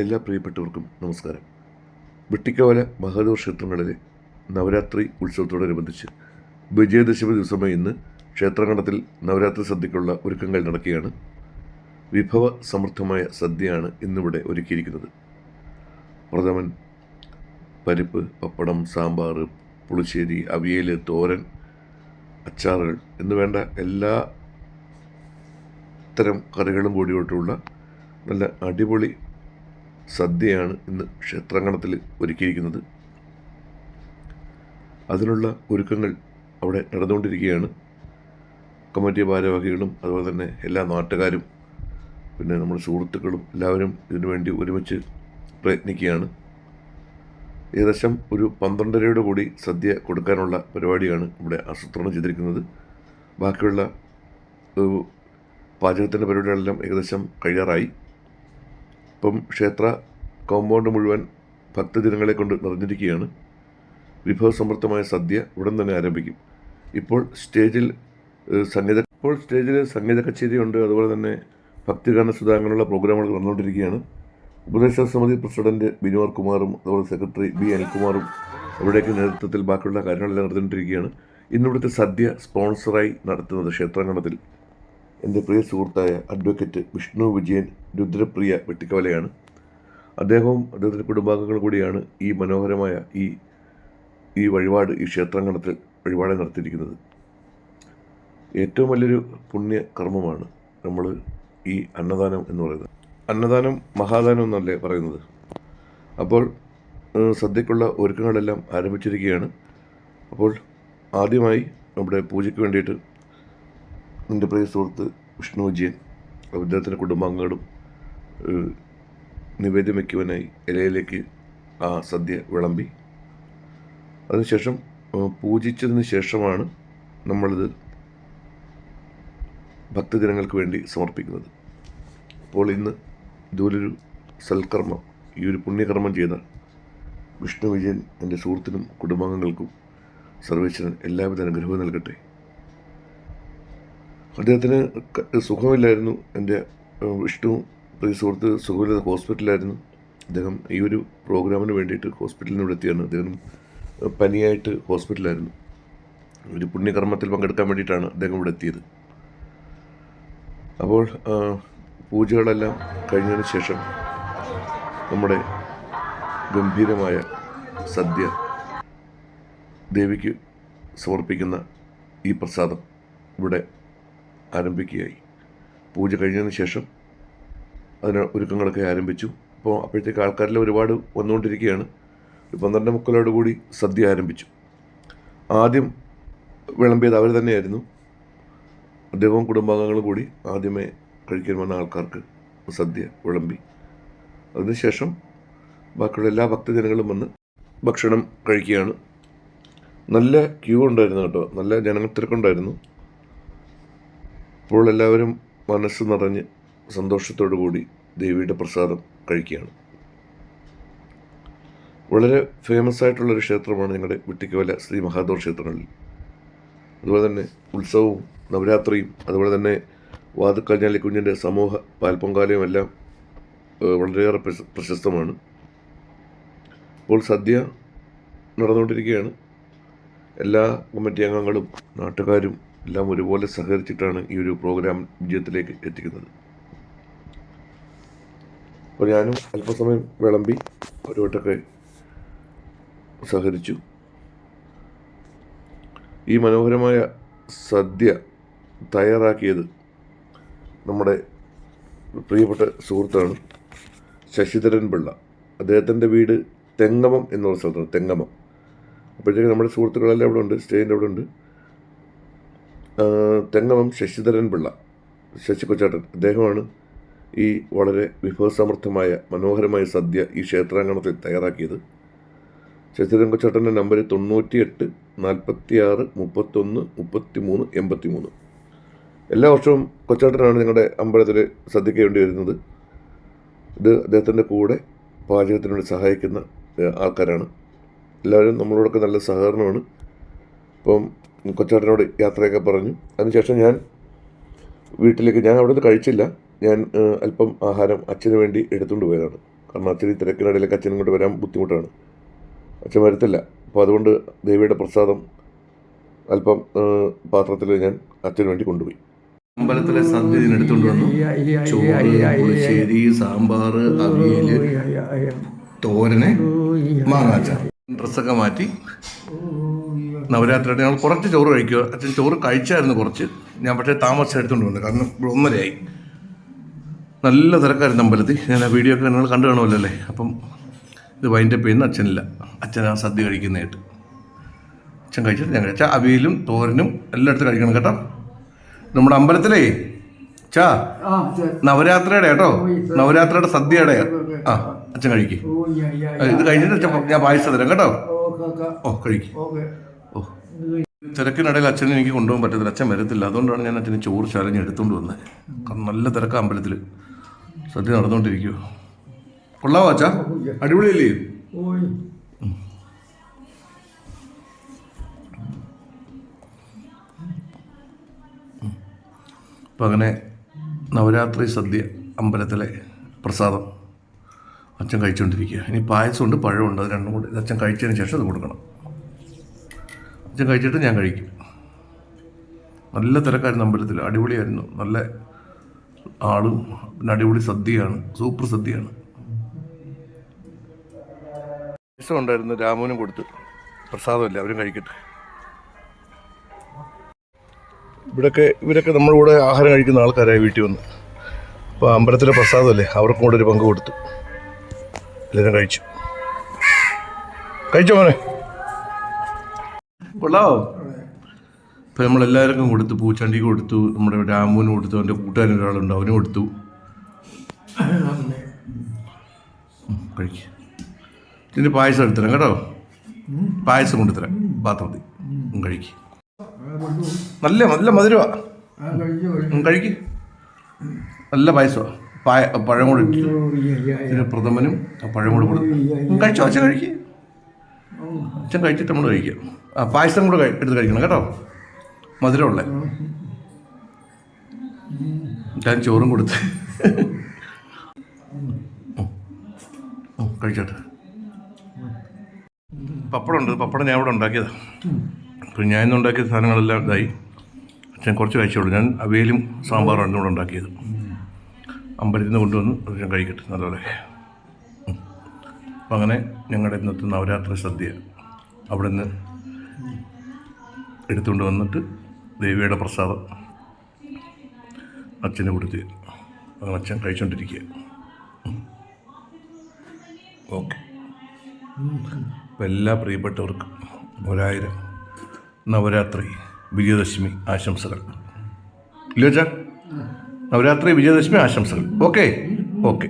എല്ലാ പ്രിയപ്പെട്ടവർക്കും നമസ്കാരം. വെട്ടിക്കവല മഹാദേവ ക്ഷേത്രങ്ങളിലെ നവരാത്രി ഉത്സവത്തോടനുബന്ധിച്ച് വിജയദശമി ദിവസമായ ഇന്ന് ക്ഷേത്രകണ്ടത്തിൽ നവരാത്രി സദ്യക്കുള്ള ഒരുക്കങ്ങൾ നടക്കുകയാണ്. വിഭവ സമൃദ്ധമായ സദ്യയാണ് ഇന്നിവിടെ ഒരുക്കിയിരിക്കുന്നത്. പ്രഥമൻ പരിപ്പ് പപ്പടം സാമ്പാർ പുളിശ്ശേരി അവിയൽ തോരൻ അച്ചാറുകൾ എന്ന് വേണ്ട എല്ലാ തരം കറികളും കൂടിയിട്ടുള്ള നല്ല അടിപൊളി സദ്യയാണ് ഇന്ന് ക്ഷേത്രാങ്കണത്തിൽ ഒരുക്കിയിരിക്കുന്നത്. അതിനുള്ള ഒരുക്കങ്ങൾ അവിടെ നടന്നുകൊണ്ടിരിക്കുകയാണ്. കമ്മിറ്റി ഭാരവാഹികളും അതുപോലെ തന്നെ എല്ലാ നാട്ടുകാരും പിന്നെ നമ്മുടെ സുഹൃത്തുക്കളും എല്ലാവരും ഇതിനു വേണ്ടി ഒരുമിച്ച് പ്രയത്നിക്കുകയാണ്. ഏകദേശം ഒരു പന്ത്രണ്ടരയോട് കൂടി സദ്യ കൊടുക്കാനുള്ള പരിപാടിയാണ് ഇവിടെ ആസൂത്രണം ചെയ്തിരിക്കുന്നത്. ബാക്കിയുള്ള പാചകത്തിന്റെ പരിപാടികളെല്ലാം ഏകദേശം കഴിയാറായി ഇപ്പം ക്ഷേത്ര കോമ്പൗണ്ട് മുഴുവൻ ഭക്തജനങ്ങളെ കൊണ്ട് നിറഞ്ഞിരിക്കുകയാണ്. വിഭവസമൃദ്ധമായ സദ്യ ഉടൻ തന്നെ ആരംഭിക്കും. ഇപ്പോൾ സ്റ്റേജിൽ സംഗീത ഇപ്പോൾ സ്റ്റേജിൽ സംഗീത കച്ചേരിയുണ്ട് അതുപോലെ തന്നെ ഭക്തിഗാന സുധ അങ്ങനെയുള്ള പ്രോഗ്രാമുകൾ നടന്നുകൊണ്ടിരിക്കുകയാണ്. ഉപദേശക സമിതി പ്രസിഡന്റ് ബിനോർ കുമാറും അതുപോലെ സെക്രട്ടറി ബി അനിൽകുമാറും അവിടേക്ക് നേതൃത്വത്തിൽ ബാക്കിയുള്ള കാര്യങ്ങളെല്ലാം നടന്നുകൊണ്ടിരിക്കുകയാണ്. ഇന്നിവിടുത്തെ സദ്യ സ്പോൺസറായി നടത്തുന്നത് ക്ഷേത്രാങ്കണത്തിൽ. എന്റെ പ്രിയ സുഹൃത്തായ അഡ്വക്കേറ്റ് വിഷ്ണു വിജയൻ രുദ്രപ്രിയ വെട്ടിക്കവലയാണ്. അദ്ദേഹവും അദ്ദേഹത്തിന്റെ കുടുംബാംഗങ്ങൾ കൂടിയാണ് ഈ മനോഹരമായ ഈ ഈ വഴിപാട് ഈ ക്ഷേത്രാങ്കണത്തിൽ വഴിപാട് നടത്തിയിരിക്കുന്നത്. ഏറ്റവും വലിയൊരു പുണ്യ കർമ്മമാണ് നമ്മൾ ഈ അന്നദാനം എന്ന് പറയുന്നത്. അന്നദാനം മഹാദാനം എന്നല്ലേ പറയുന്നത്. അപ്പോൾ സദ്യക്കുള്ള ഒരുക്കങ്ങളെല്ലാം ആരംഭിച്ചിരിക്കുകയാണ്. അപ്പോൾ ആദ്യമായി നമ്മുടെ പൂജയ്ക്ക് വേണ്ടിയിട്ട് എന്റെ പ്രിയ സുഹൃത്ത് വിഷ്ണു വിജയൻ അദ്ദേഹത്തിന്റെ കുടുംബാംഗങ്ങളും നിവേദ്യം വയ്ക്കുവാനായി ഇലയിലേക്ക് ആ സദ്യ വിളമ്പി. അതിനുശേഷം പൂജിച്ചതിന് ശേഷമാണ് നമ്മളിത് ഭക്തജനങ്ങൾക്ക് വേണ്ടി സമർപ്പിക്കുന്നത്. അപ്പോൾ ഇന്ന് ഇതുപോലൊരു സൽക്കർമ്മം ഈ ഒരു പുണ്യകർമ്മം ചെയ്ത വിഷ്ണു വിജയൻ എന്റെ സുഹൃത്തിനും കുടുംബാംഗങ്ങൾക്കും സർവേശ്വരൻ എല്ലാവിധ അനുഗ്രഹവും നൽകട്ടെ. അദ്ദേഹത്തിന് സുഖമില്ലായിരുന്നു എന്റെ വിഷ്ണു പ്രിയ സുഹൃത്ത് സുഖമില്ലാതെ ഹോസ്പിറ്റലായിരുന്നു അദ്ദേഹം ഈ ഒരു പ്രോഗ്രാമിന് വേണ്ടിയിട്ട് ഹോസ്പിറ്റലിൽ നിന്ന് ഇവിടെ എത്തിയാണ്. അദ്ദേഹം പനിയായിട്ട് ഹോസ്പിറ്റലായിരുന്നു ഒരു പുണ്യകർമ്മത്തിൽ പങ്കെടുക്കാൻ വേണ്ടിയിട്ടാണ് അദ്ദേഹം ഇവിടെ എത്തിയത്. അപ്പോൾ പൂജകളെല്ലാം കഴിഞ്ഞതിന് ശേഷം നമ്മുടെ ഗംഭീരമായ സദ്യ ദേവിക്ക് സമർപ്പിക്കുന്ന ഈ പ്രസാദം ഇവിടെ ആരംഭിക്കുകയായി. പൂജ കഴിഞ്ഞതിന് ശേഷം അതിന് ഒരുക്കങ്ങളൊക്കെ ആരംഭിച്ചു. അപ്പോൾ അപ്പോഴത്തേക്ക് ആൾക്കാരിൽ ഒരുപാട് വന്നുകൊണ്ടിരിക്കുകയാണ്. ഒരു പന്ത്രണ്ട് മുക്കലോട് കൂടി സദ്യ ആരംഭിച്ചു. ആദ്യം വിളമ്പിയത് അവർ തന്നെയായിരുന്നു. അദ്ദേഹവും കുടുംബാംഗങ്ങളും കൂടി ആദ്യമേ കഴിക്കാൻ വന്ന ആൾക്കാർക്ക് സദ്യ വിളമ്പി. അതിനുശേഷം ബാക്കിയുള്ള എല്ലാ ഭക്തജനങ്ങളും വന്ന് ഭക്ഷണം കഴിക്കുകയാണ്. നല്ല ക്യൂ ഉണ്ടായിരുന്നു കേട്ടോ. നല്ല ജനത്തിരക്കുണ്ടായിരുന്നു. അപ്പോൾ എല്ലാവരും മനസ്സ് നിറഞ്ഞ് സന്തോഷത്തോടു കൂടി ദേവിയുടെ പ്രസാദം കഴിക്കുകയാണ്. വളരെ ഫേമസ് ആയിട്ടുള്ളൊരു ക്ഷേത്രമാണ് ഞങ്ങളുടെ വിട്ടിക്കവല ശ്രീ മഹാദേവ ക്ഷേത്രങ്ങളിൽ. അതുപോലെ തന്നെ ഉത്സവവും നവരാത്രിയും അതുപോലെ തന്നെ വാതുക്കഞ്ഞാലി കുഞ്ഞിന്റെ സമൂഹ പാൽപ്പൊങ്കാലയും എല്ലാം വളരെയേറെ പ്രശസ്തമാണ്. ഇപ്പോൾ സദ്യ നടന്നുകൊണ്ടിരിക്കുകയാണ്. എല്ലാ കമ്മിറ്റി അംഗങ്ങളും നാട്ടുകാരും എല്ലാം ഒരുപോലെ സഹകരിച്ചിട്ടാണ് ഈ ഒരു പ്രോഗ്രാം വിജയത്തിലേക്ക് എത്തിക്കുന്നത്. അപ്പോൾ ഞാനും അല്പസമയം വിളമ്പി ഒരു വട്ടൊക്കെ സഹകരിച്ചു. ഈ മനോഹരമായ സദ്യ തയ്യാറാക്കിയത് നമ്മുടെ പ്രിയപ്പെട്ട സുഹൃത്താണ് ശശിധരൻ പിള്ള. അദ്ദേഹത്തിന്റെ വീട് തെങ്ങമം എന്നുള്ള സ്ഥലത്താണ് തെങ്ങമം. അപ്പോഴത്തേക്ക് നമ്മുടെ സുഹൃത്തുക്കളെല്ലാം അവിടെ ഉണ്ട് സ്റ്റേജിന്റെ അവിടെ ഉണ്ട്. തെങ്ങമം ശശിധരൻ പിള്ള ശശി കൊച്ചാട്ടൻ അദ്ദേഹമാണ് ഈ വളരെ വിഭവസമൃദ്ധമായ മനോഹരമായ സദ്യ ഈ ക്ഷേത്രാങ്കണത്തിൽ തയ്യാറാക്കിയത്. ശശിരംഗച്ചേട്ടന്റെ നമ്പർ തൊണ്ണൂറ്റി എട്ട് നാൽപ്പത്തി ആറ് മുപ്പത്തൊന്ന് മുപ്പത്തി മൂന്ന് എൺപത്തി മൂന്ന് എല്ലാ വർഷവും കൊച്ചേട്ടനാണ് ഞങ്ങളുടെ അമ്പലത്തിൽ സദ്യയ്ക്ക് വേണ്ടി വരുന്നത്. ഇത് അദ്ദേഹത്തിന്റെ കൂടെ പാചകത്തിന് സഹായിക്കുന്ന ആൾക്കാരാണ്. എല്ലാവരും നമ്മളോടൊക്കെ നല്ല സഹകരണമാണ്. അപ്പം കൊച്ചേട്ടനോട് യാത്രയൊക്കെ പറഞ്ഞു. അതിനുശേഷം ഞാൻ വീട്ടിലേക്ക് ഞാൻ അവിടെ നിന്ന് കഴിച്ചില്ല. ഞാൻ അല്പം ആഹാരം അച്ഛന് വേണ്ടി എടുത്തുകൊണ്ട് പോയതാണ്. കാരണം അച്ഛൻ ഈ തിരക്കിനിടയിലേക്ക് അച്ഛനും കൊണ്ട് വരാൻ ബുദ്ധിമുട്ടാണ്. അച്ഛൻ വരത്തില്ല. അപ്പോൾ അതുകൊണ്ട് ദേവിയുടെ പ്രസാദം അല്പം പാത്രത്തിൽ ഞാൻ അച്ഛന് വേണ്ടി കൊണ്ടുപോയി. അമ്പലത്തിലെ സദ്യ ഇതിനെടുത്തുകൊണ്ട് വന്നു. ചോറ് പുളിശ്ശേരി സാമ്പാർ അവിയൽ തോരന് മാങ്ങാച്ചാർ ഡ്രസ്സൊക്കെ മാറ്റി. നവരാത്രിയുടെ ഞങ്ങൾ കുറച്ച് ചോറ് കഴിക്കുക. അച്ഛൻ ചോറ് കഴിച്ചായിരുന്നു കുറച്ച്. ഞാൻ പക്ഷേ താമസം എടുത്തുകൊണ്ട് വന്നു. കാരണം ഒന്നരയായി. നല്ല തിരക്കായിരുന്നു അമ്പലത്തിൽ. ഞാൻ ആ വീഡിയോ ഒക്കെ നിങ്ങൾ കണ്ടു കാണുമല്ലോ അല്ലേ? അപ്പം ഇത് വൈൻഡപ്പ് ചെയ്യുന്ന അച്ഛനില്ല. അച്ഛൻ ആ സദ്യ കഴിക്കുന്നതായിട്ട്. അച്ഛൻ കഴിച്ചിട്ട് ഞാൻ കഴിച്ചാൽ അവിയലും തോരനും എല്ലായിടത്തും കഴിക്കണം കേട്ടോ. നമ്മുടെ അമ്പലത്തിലേ ചാ. നവരാത്രിയുടെ കേട്ടോ. നവരാത്രിയുടെ സദ്യയുടെ. ആ അച്ഛൻ കഴിക്കും. ഇത് കഴിഞ്ഞിട്ട് ഞാൻ പായസം തരാം കേട്ടോ. ഓ, കഴിക്കും. ഓ. തിരക്കിനിടയിൽ അച്ഛനെ എനിക്ക് കൊണ്ടുപോകാൻ പറ്റത്തില്ല. അച്ഛൻ വരത്തില്ല. അതുകൊണ്ടാണ് ഞാൻ അച്ഛന് ചോറ് ചാലഞ്ഞ് എടുത്തുകൊണ്ട് വന്നത് കാരണം നല്ല തിരക്കാണ് അമ്പലത്തിൽ സദ്യ നടന്നുകൊണ്ടിരിക്കുവോ. കൊള്ളാവോ അച്ഛാ? അടിപൊളിയല്ലേ. അപ്പം അങ്ങനെ നവരാത്രി സദ്യ അമ്പലത്തിലെ പ്രസാദം അച്ഛൻ കഴിച്ചുകൊണ്ടിരിക്കുക ഇനി പായസമുണ്ട് പഴമുണ്ട് അത് രണ്ടും കൂടി. അച്ഛൻ കഴിച്ചതിന് ശേഷം അത് കൊടുക്കണം. അച്ഛൻ കഴിച്ചിട്ട് ഞാൻ കഴിക്കും. നല്ല തിരക്കായിരുന്നു അമ്പലത്തിൽ. അടിപൊളിയായിരുന്നു. നല്ല ആളും പിന്നെ അടിപൊളി സദ്യയാണ് സൂപ്പർ സദ്യയാണ്. പായസം ഉണ്ടായിരുന്നു രാമുവിനും കൊടുത്ത്. പ്രസാദമല്ല അവരും കഴിക്കട്ടെ. ഇവിടൊക്കെ ഇവരൊക്കെ നമ്മുടെ കൂടെ ആഹാരം കഴിക്കുന്ന ആൾക്കാരായി വീട്ടിൽ വന്ന്. അപ്പോൾ അമ്പലത്തിലെ പ്രസാദമല്ലേ അവർക്കും കൂടെ ഒരു പങ്ക് കൊടുത്തു. എല്ലാവരും കഴിച്ചു. കഴിച്ചോ മോനെ? കൊള്ളാവോ? ഇപ്പം നമ്മളെല്ലാവർക്കും കൊടുത്തു പൂച്ചണ്ടിക്ക് കൊടുത്തു നമ്മുടെ രാമുവിന് കൊടുത്തു എന്റെ കൂട്ടുകാരൻ ഒരാളുണ്ട് അവന് കൊടുത്തു. കഴിക്കുക ഇതിന് പായസം എടുത്തരാം കേട്ടോ. പായസം കൊണ്ടുതരാം പാത്രത്തിൽ കഴിക്കുക നല്ല നല്ല മധുരമാ ആ, കഴിച്ചു, കഴിച്ചു. കഴിക്ക്. നല്ല പായസമാണ് പായ പഴം കൂടെ. ഇതിന് പ്രഥമനും ആ പഴം കൂടെ ഉം, കഴിച്ചോ? അച്ഛൻ കഴിക്ക്. അച്ഛൻ കഴിച്ചിട്ട് നമ്മൾ കഴിക്കാം. ആ പായസം കൂടെ എടുത്ത് കഴിക്കണം കേട്ടോ. മധുരമുള്ള. ഞാൻ ചോറും കൊടുത്ത്. കഴിച്ചോട്ടെ. പപ്പടം ഉണ്ട് പപ്പടം ഞാൻ ഇവിടെ ഉണ്ടാക്കിയതാണ് അപ്പം ഞാൻ ഉണ്ടാക്കിയ സാധനങ്ങളെല്ലാം ഇതായി. അച്ഛൻ കുറച്ച് കഴിച്ചോളൂ ഞാൻ അവയിലും സാമ്പാറും കൂടെ ഉണ്ടാക്കിയത്. അമ്പലത്തിൽ നിന്ന് കൊണ്ടുവന്ന് അച്ഛൻ കഴിക്കട്ടെ. നല്ലപോലെ. അപ്പം അങ്ങനെ ഞങ്ങളുടെ ഇന്നത്തെ നവരാത്രി സദ്യ അവിടെ നിന്ന് എടുത്തുകൊണ്ട് വന്നിട്ട് ദേവിയുടെ പ്രസാദം. അച്ഛന് കൊടുത്ത് അച്ഛൻ കഴിച്ചുകൊണ്ടിരിക്കുക ഓക്കെ. അപ്പം എല്ലാ പ്രിയപ്പെട്ടവർക്കും ഒരായിരം നവരാത്രി വിജയദശമി ആശംസകൾ. ഇല്ല വെച്ചാ നവരാത്രി വിജയദശമി ആശംസകൾ. ഓക്കെ. ഓക്കെ.